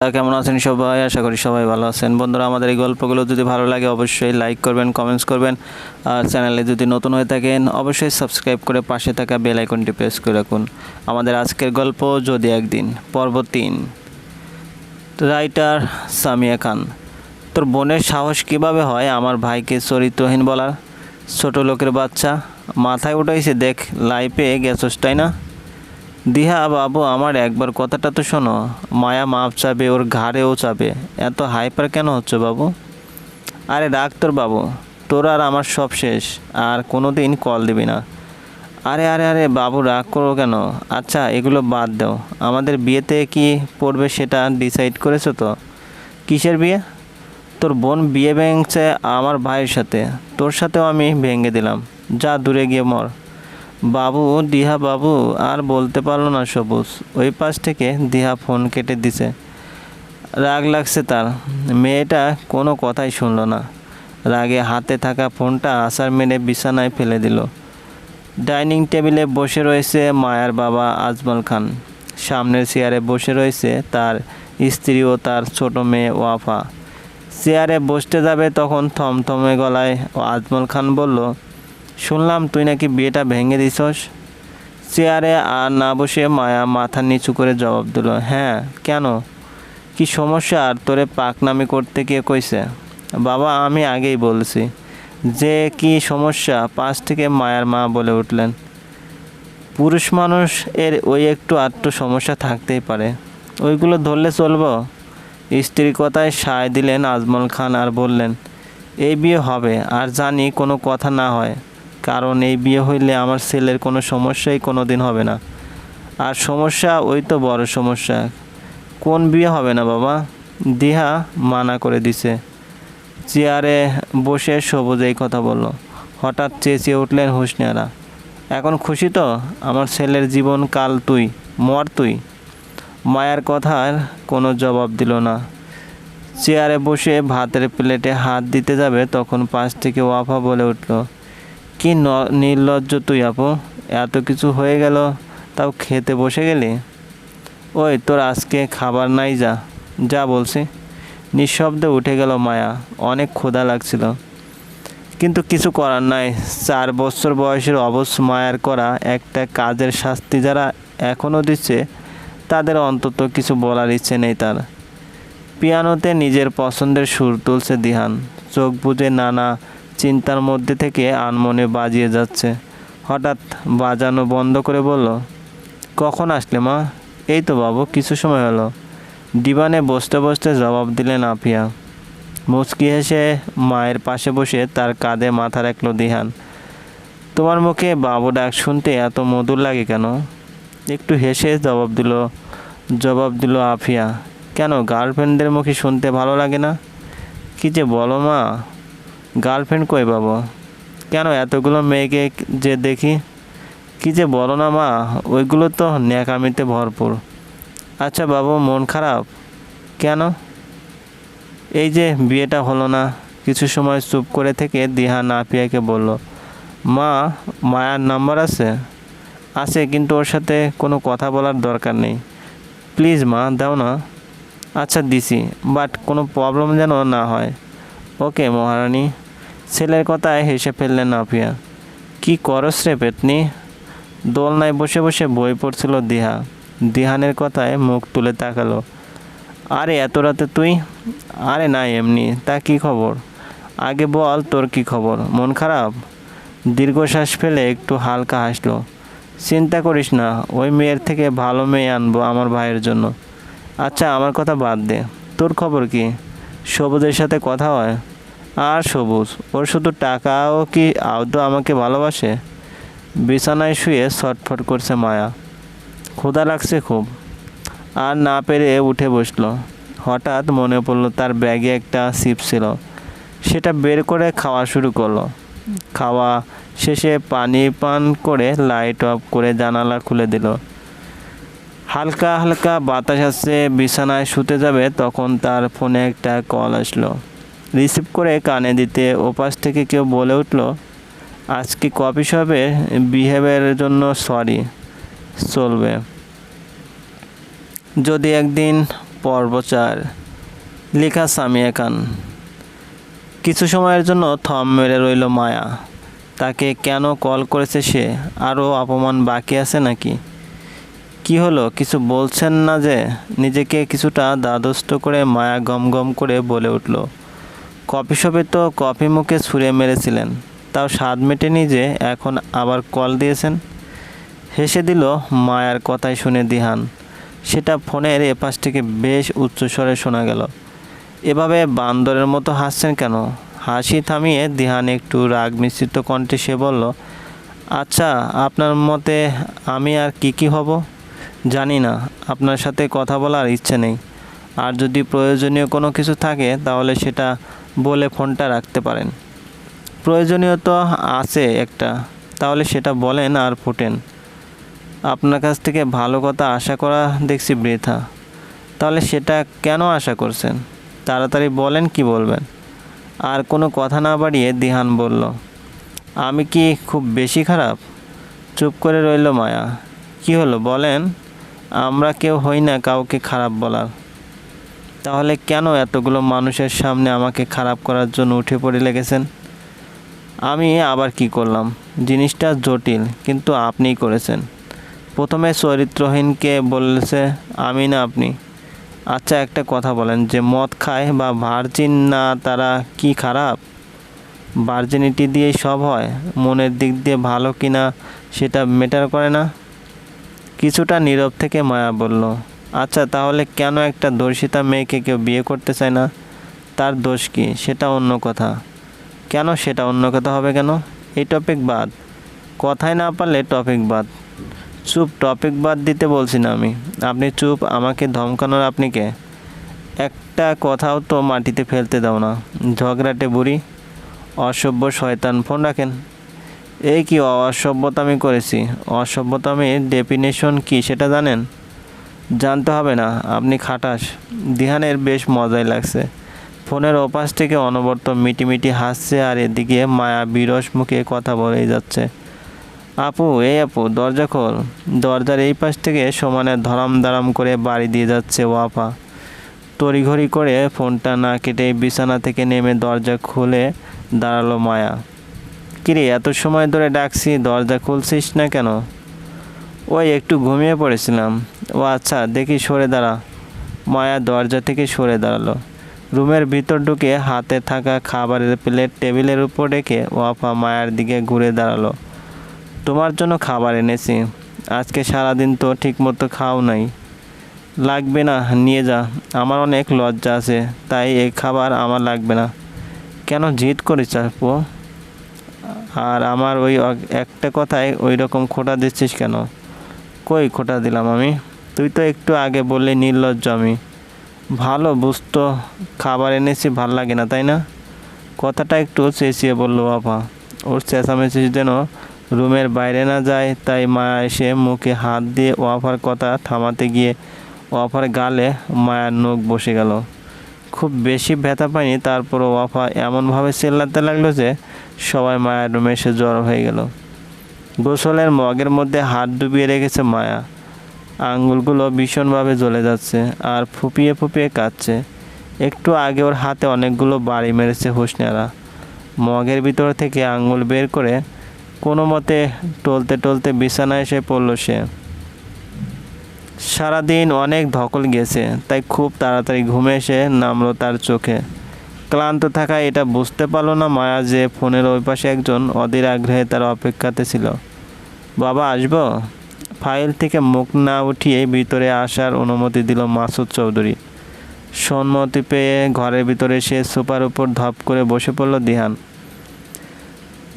কেমন আছেন সবাই? আশা করি সবাই ভালো আছেন। বন্ধুরা, আমাদের এই গল্পগুলো যদি ভালো লাগে, অবশ্যই লাইক করবেন কমেন্টস করবেন। আর চ্যানেলে যদি নতুন হয়ে থাকেন, অবশ্যই সাবস্ক্রাইব করে পাশে থাকা বেল আইকনটি প্রেস করে রাখুন। আমাদের আজকের গল্প, যদি একদিন, পর্ব তিন। রাইটার সামিয়া খান, তোর বোনের সাহস কীভাবে হয় আমার ভাইকে চরিত্রহীন বলার? ছোট লোকের বাচ্চা, মাথায় উঠাইছে, দেখ, লাইফে গেছস, তাই না? দিহা বাবু, আমার একবার কথাটা তো শোনো। মায়া মাপ চাবে, ওর ঘাড়েও চাবে। এত হাইপার কেন হচ্ছে বাবু? আরে রাখ তোর বাবু, তোর আর আমার সব শেষ, আর কোনো দিন কল দিবি না। আরে আরে আরে, বাবু, রাগ করো কেন? আচ্ছা এগুলো বাদ দাও। আমাদের বিয়েতে কি পড়বে সেটা ডিসাইড করেছ তো? কিসের বিয়ে? তোর বোন বিয়ে ভেঙছে আমার ভাইয়ের সাথে। তোর সাথেও আমি ভেঙে দিলাম। যা, দূরে গিয়ে মর। বাবু, দিহা বাবু, আর বলতে পারল না সবুজ। ওই পাশ থেকে দিহা ফোন কেটে দিছে। রাগ লাগছে তার। মেয়েটা কোনো কথাই শুনলো না। রাগে হাতে থাকা ফোনটা আসার মেরে বিছানায় ফেলে দিল। ডাইনিং টেবিলে বসে রয়েছে মায়ার বাবা আজমল খান। সামনের চেয়ারে বসে রয়েছে তার স্ত্রী ও তার ছোট মেয়ে ওয়াফা। চেয়ারে বসতে যাবে তখন থমথমে গলায় আজমল খান বলল শুনলাম তুই নাকি বিয়েটা ভেঙে দিছস। চেয়ারে আর না বসে মায়া মাথা নিচু করে জবাব দিল হ্যাঁ কেন? কি সমস্যা? আর তোরে পাকনামি করতে কে কইছে? বাবা, আমি আগেই বলছি, যে কি সমস্যা? পাশ থেকে মায়ার মা বলে উঠলেন, পুরুষ মানুষ এর ওই একটু আধটু সমস্যা থাকতেই পারে। ওইগুলো ধরলে চলবো? স্ত্রীর কথায় সায় দিলেন আজমল খান আর বললেন, এই বিয়ে হবে, আর জানি কোনো কথা না হয়। কারণ এই বিয়ে হইলে আমার ছেলের কোনো সমস্যাই কোনো দিন হবে না। আর সমস্যা ওই তো বড় সমস্যা। কোন বিয়ে হবে না বাবা? দিহা মানা করে দিছে। চেয়ারে বসে সবুজ এই কথা বলল। হঠাৎ চেঁচিয়ে উঠলেন হুসনিয়ারা এখন খুশি তো? আমার ছেলের জীবন কাল তুই, মর তুই। মায়ের কথার কোনো জবাব দিল না। চেয়ারে বসে ভাতের প্লেটে হাত দিতে যাবে তখন পাশ থেকে ওয়াফা বলে উঠল কি নির্লজ্জ তুই আপু? এত কিছু হয়ে গেল, তাও খেতে বসে গেলি? ওই, তোর আজকে খাবার নাই যা যা বলছি। নিঃশব্দে উঠে গেল মায়া, অনেক ক্ষুধা লাগছিল। কিন্তু কিছু করার নাই। চার বছর বয়সের অবশ্য মায়ার করা একটা কাজের শাস্তি যারা এখনও দিচ্ছে, তাদের অন্তত কিছু বলার ইচ্ছে নেই তার। পিয়ানোতে নিজের পছন্দের সুর তুলছে দিহান। চোখ বুজে নানা চিন্তার মধ্যে থেকে আনমনে বাজিয়ে যাচ্ছে। হঠাৎ বাজানো বন্ধ করে বলল, কখন আসলে মা? এই তো বাবু, কিছু সময় হলো। ডিবানে বসতে বসতে জবাব দিলেন আফিয়া। মুচকি হেসে মায়ের পাশে বসে তার কাঁধে মাথা রাখল দিহান। তোমার মুখে বাবু ডাক শুনতে এত মধুর লাগে কেন? একটু হেসে জবাব দিল জবাব দিল আফিয়া। কেন, গার্লফ্রেন্ডদের মুখে শুনতে ভালো লাগে না? কি যে বলো মা গার্লফ্রেন্ড কই বাবু কেন এতগুলো মেয়েকে যে দেখি? কি যে বলো না মা, ওইগুলো তো ন্যাকামিতে ভরপুর। আচ্ছা বাবু, মন খারাপ? কেন? এই যে বিয়েটা হলো না, কিছু সময় চুপ করে থেকে দিহা নাপিয়াকে বলল, মা, মায়ার নাম্বার আছে? আছে, কিন্তু ওর সাথে কোনো কথা বলার দরকার নেই। প্লিজ মা, দাও না। আচ্ছা দিছি, বাট কোনো প্রবলেম যেন না হয়। ওকে মহারানী, ছেলের কথায় হেসে ফেললেন নাপিয়া। কি করস রে পেতনি? দোলনায় বসে বসে বই পড়ছিল দিহা। দিহানের কথায় মুখ তুলে তাকালো। আরে, এত রাতে তুই? আরে না এমনি, তা কি খবর? আগে বল তোর কি খবর? মন খারাপ? দীর্ঘশ্বাস ফেলে একটু হালকা হাসলো। চিন্তা করিস না, ওই মেয়ের থেকে ভালো মেয়ে আনব আমার ভাইয়ের জন্য। আচ্ছা আমার কথা বাদ দে। তোর খবর কি? সবুজের সাথে কথা হয়? আর সবুজ। ওর শুধু টাকাও কি আদৌ আমাকে ভালোবাসে? বিছানায় শুয়ে ছটফট করছে মায়া। ক্ষুধা লাগছে খুব। আর না পেরে উঠে বসল। হঠাৎ মনে পড়ল তার ব্যাগে একটা চিপস ছিল। সেটা বের করে খাওয়া শুরু করল। খাওয়া শেষে পানি পান করে লাইট অফ করে জানালা খুলে দিল। হালকা হালকা বাতাস আসছে, বিছানায় শুতে যাবে, তখন তার ফোনে একটা কল আসলো। রিসিভ করে কানে দিতে ওপাশ থেকে কেউ বলে উঠল, আজকে কফি শপে বিহেভিয়ারের জন্য সরি, চলবে। যদি একদিন পর্বচার, লেখা সামিয়া খান। কিছু সময়ের জন্য থম মেরে রইল মায়া। তাকে কেন কল করেছে সে? আরও অপমান বাকি আছে নাকি? কি হলো? কিছু বলছেন না যে? নিজেকে কিছুটা দ্বাদস্থ করে মায়া গম গম করে বলে উঠল কফি শপে তো কফি মুখে ছুঁড়ে মেরেছিলেন। তাও স্বাদ মেটেনি যে এখন আবার কল দিয়েছেন। হেসে দিল মায়ার কথাই শুনে দিহান। সেটা ফোনের এপাশ থেকে বেশ উচ্চস্বরে শোনা গেল। এভাবে বান্দরের মতো হাসছেন কেন? হাসি থামিয়ে দিহান একটু রাগ মিশ্রিত কণ্ঠে সে বলল আচ্ছা আপনার মতে আমি আর কি কি হব? জানি না, আপনার সাথে কথা বলার ইচ্ছে নেই। আর যদি প্রয়োজনীয় কোনো কিছু থাকে, তাহলে সেটা বলে ফোনটা রাখতে পারেন। প্রয়োজনীয় তো আছে একটা। তাহলে সেটা বলেন আর ফুটেন। আপনার কাছ থেকে ভালো কথা আশা করা দেখছি বৃথা। তাহলে সেটা কেন আশা করছেন? তাড়াতাড়ি বলেন কি বলবেন? আর কোনো কথা না বাড়িয়ে দিহান বলল, আমি কি খুব বেশি খারাপ? চুপ করে রইল মায়া। কি হলো বলেন? আমরা কেউ হই না কাউকে খারাপ বলার। তাহলে কেন এতগুলো মানুষের সামনে আমাকে খারাপ করার জন্য উঠে পড়ে লেগেছেন? আমি আবার কি করলাম? জিনিসটা জটিল, কিন্তু আপনিই করেছেন। প্রথমে চরিত্রহীনকে বলেছে আমি না আপনি। আচ্ছা একটা কথা বলেন, যে মদ খায় বা ভার্জিন না, তারা কি খারাপ? ভার্জিনিটি দিয়েই সব হয়? মনের দিক দিয়ে ভালো কি না সেটা মেটার করে না? কিছুটা নীরব থেকে মায়া বলল আচ্ছা তাহলে কেন একটা দর্শিতা মেয়েকে কেউ বিয়ে করতে চায় না? তার দোষ কি? সেটা অন্য কথা। কেন সেটা অন্য কথা হবে কেন? এই টপিক বাদ। কথাই না পারলে টপিক বাদ। চুপ টপিক বাদ দিতে বলছি না আমি। আপনি চুপ, আমাকে ধমকানোর আপনি কে? একটা কথাও তো মাটিতে ফেলতে দাও না। ঝগড়াটে বুড়ি। অসভ্য শয়তান। ফোন রাখেন। এই কি অসভ্যতা আমি করেছি? অসভ্যতা আমি ডেফিনেশন কি সেটা জানেন? জানতে হবে না, আপনি খাটাস। দিহানের বেশ মজাই লাগছে। ফোনের ওপাশ থেকে অনবরত মিটিমিটি হাসছে আর এদিকে মায়া বিরস মুখে কথা বলেই যাচ্ছে। আপু, এই আপু, দরজা খোল। দরজার এই পাশ থেকে সমানে ধরাম দারাম করে বাড়ি দিয়ে যাচ্ছে ওয়াফা তড়িঘড়ি করে ফোনটা না কেটে বিছানা থেকে নেমে দরজা খুলে দাঁড়াল মায়া। কিরে, এত সময় ধরে ডাকছি, দরজা খুলছিস না কেন? ওই একটু ঘুমিয়ে পড়েছিলাম। ও আচ্ছা দেখি সরে দাঁড়া। মায়া দরজা থেকে সরে দাঁড়াল। রুমের ভিতর ঢুকে হাতে থাকা খাবারের প্লেট টেবিলের উপর রেখে ও ওয়াফা মায়ার দিকে ঘুরে দাঁড়াল। তোমার জন্য খাবার এনেছি। আজকে সারাদিন তো ঠিকমতো খাও নাই। লাগবে না, নিয়ে যা। আমার অনেক লজ্জা আছে, তাই এই খাবার আমার লাগবে না। কেন জিদ করিস আপু? আর আমার ওই একটা কথায় ওই রকম খোটা দিচ্ছিস কেন? কই খোটা দিলাম আমি? তুই তো একটু আগে বললি নির্লজ্জ আমি। ভালো বুঝতো, খাবার এনেছি, ভালো লাগে না, তাই না? কথাটা একটু চেঁচিয়ে বলল, বাবা, ওর চেঁচামেচি যেন রুমের বাইরে না যায়, তাই মা এসে মুখে হাত দিয়ে ওয়াফার কথা থামাতে গিয়ে ওয়াফার গালে মায়ের নখ বসে গেল। খুব বেশি ব্যথা পায়নি তারপর ওয়াফা এমনভাবে চেল্লাতে লাগল যে সবাই মায়ের রুমে এসে জ্বর হয়ে গেল। গোসলের মগের মধ্যে হাত ডুবিয়ে রেখেছে মায়া। আঙ্গুলগুলো ভীষণভাবে জ্বলে যাচ্ছে আর ফুপিয়ে ফুপিয়ে কাঁদছে। একটু আগে ওর হাতে অনেকগুলো বাড়ি মেরেছে হুসনারা। মগের ভিতর থেকে আঙ্গুল বের করে কোনো মতে টলতে টলতে বিছানায় এসে পড়ল সে। সারাদিন অনেক ধকল গেছে, তাই খুব তাড়াতাড়ি ঘুমে এসে নামলো তার চোখে। ক্লান্ত থাকায় এটা বুঝতে পারল না মায়া যে ফোনের ওই পাশে একজন অধীর আগ্রহে তার অপেক্ষাতে ছিল। বাবা, আসব? ফাইল থেকে মুখ না উঠিয়ে ভিতরে আসার অনুমতি দিল মাসুদ চৌধুরী। সম্মতি পেয়ে ঘরের ভিতরে সে সোফার উপর ধপ করে বসে পড়ল দিহান।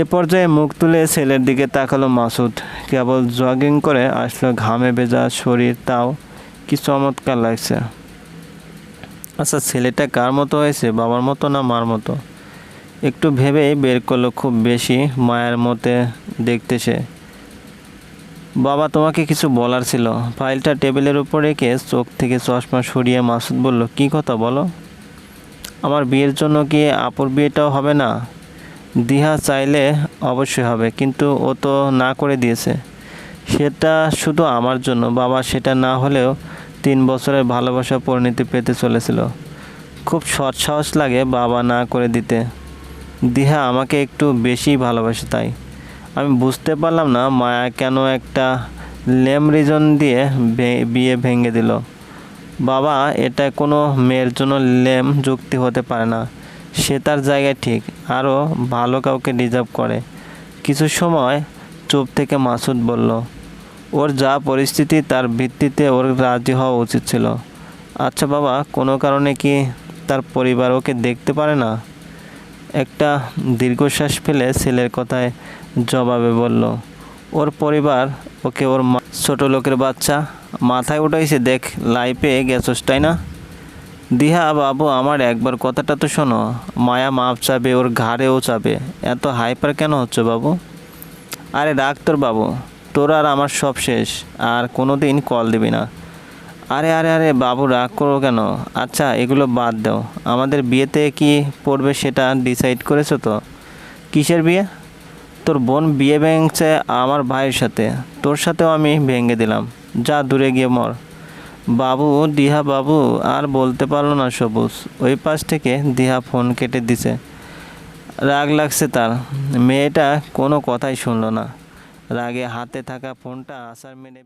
এ পর্যায়ে মুখ তুলে ছেলের দিকে তাকালো মাসুদ। কেবল জগিং করে আসলো ঘামে ভেজা শরীর, তাও কি চমৎকার লাগছে। আচ্ছা ছেলেটা কার মতো হয়েছে? বাবার মতো না মার মতো? একটু ভেবেই বের করল খুব বেশি মায়ের মতে দেখতে সে। বাবা, তোমাকে কিছু বলার ছিল? ফাইলটা টেবিলের উপর রেখে চোখ থেকে চশমা সরিয়ে মাসুদ বলল, কি কথা বলো? আমার বিয়ের জন্য কি আপুর বিয়েটাও হবে না? দিহা চাইলে অবশ্যই হবে, কিন্তু ও তো না করে দিয়েছে। সেটা শুধু আমার জন্য। বাবা, সেটা না হলেও তিন বছরের ভালোবাসা পরিণতি পেতে চলেছিল। খুব সৎসাহস লাগে বাবা না করে দিতে। দিহা আমাকে একটু বেশি ভালোবাসে তাই। আমি বুঝতে পারলাম না মায়া কেন একটা লেম রিজন দিয়ে বিয়ে ভেঙে দিল। বাবা, এটা কোনো মেয়ের জন্য লেম যুক্তি হতে পারে না। সে তার জায়গায় ঠিক, আরও ভালো কাউকে ডিজার্ভ করে। কিছু সময় চুপ থেকে মাসুদ বলল ওর যা পরিস্থিতি তার ভিত্তিতে ওর রাজি হওয়া উচিত ছিল। আচ্ছা বাবা, কোনো কারণে কি তার পরিবার ওকে দেখতে পারে না? একটা দীর্ঘশ্বাস ফেলে ছেলের কথায় জবাবে বলল, ওর পরিবার ওকে ওর ছোটো লোকের বাচ্চা, মাথায় উঠাইছে, দেখ, লাইফে গেছস, তাই না? দিহা বাবু, আমার একবার কথাটা তো শোনো, মায়া মাপ চাবে, ওর ঘাড়েও চাবে, এত হাইপার কেন হচ্ছে বাবু? আরে ডাক তোর বাবু তোর আর আমার সব শেষ, আর কোনো দিন কল দিবি না। আরে আরে আরে, বাবু, রাগ করো কেন? আচ্ছা এগুলো বাদ দাও। আমাদের বিয়েতে কি পড়বে সেটা ডিসাইড করেছ তো? কিসের বিয়ে? তোর বোন বিয়ে ভেঙেছে আমার ভাইয়ের সাথে। তোর সাথেও আমি ভেঙে দিলাম। যা, দূরে গিয়ে মর। বাবু, দিহা বাবু, আর বলতে পারল না সবুজ। ওই পাশ থেকে দিহা ফোন কেটে দিছে। রাগ লাগছে তার। মেয়েটা কোনো কথাই শুনলো না। রাগে হাতে থাকা ফোনটা আসার মেরে